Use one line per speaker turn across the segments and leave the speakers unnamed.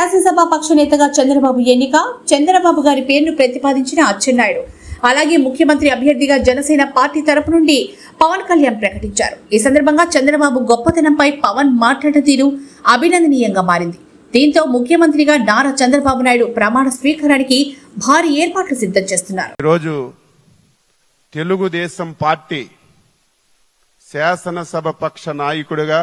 శాసనసభ పక్ష నేతగా చంద్రబాబు ఎన్నిక చంద్రబాబు గారి పేరును ప్రతిపాదించిన అచ్చెన్నాయుడు. అలాగే ముఖ్యమంత్రి అభ్యర్థిగా జనసేన పార్టీ తరపు నుండి పవన్ కళ్యాణ్ ప్రకటించారు. ఈ సందర్భంగా చంద్రబాబు గొప్పతనంపై పవన్ మాట్లాడిన తీరు అభినందనీయంగా మారింది. దీంతో ముఖ్యమంత్రిగా నారా చంద్రబాబు నాయుడు ప్రమాణ స్వీకారానికి భారీ ఏర్పాట్లు సిద్ధం చేస్తున్నారు.
ఈరోజు తెలుగుదేశం పార్టీ శాసనసభ పక్ష నాయకుడిగా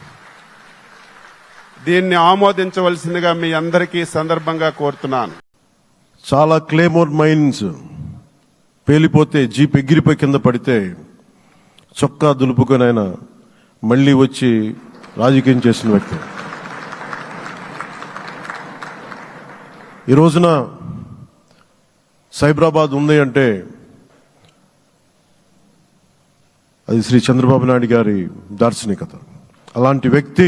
దీన్ని ఆమోదించవలసిందిగా మీ అందరికీ సందర్భంగా కోరుతున్నాను.
చాలా క్లేమోర్ మైన్స్ పేలిపోతే జీప్ ఎగిరిపోయి కింద పడితే చొక్కా దులుపుకొని ఆయన మళ్ళీ వచ్చి రాజకీయం చేసిన వ్యక్తి. ఈ రోజున సైబరాబాద్ ఉంది అంటే అది శ్రీ చంద్రబాబు నాయుడు గారి దార్శనికత. అలాంటి వ్యక్తి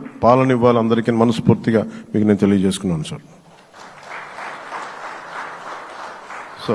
పాలన ఇవ్వాలి అందరికీ మనస్ఫూర్తిగా మీకు నేను తెలియజేసుకున్నాను సార్. సో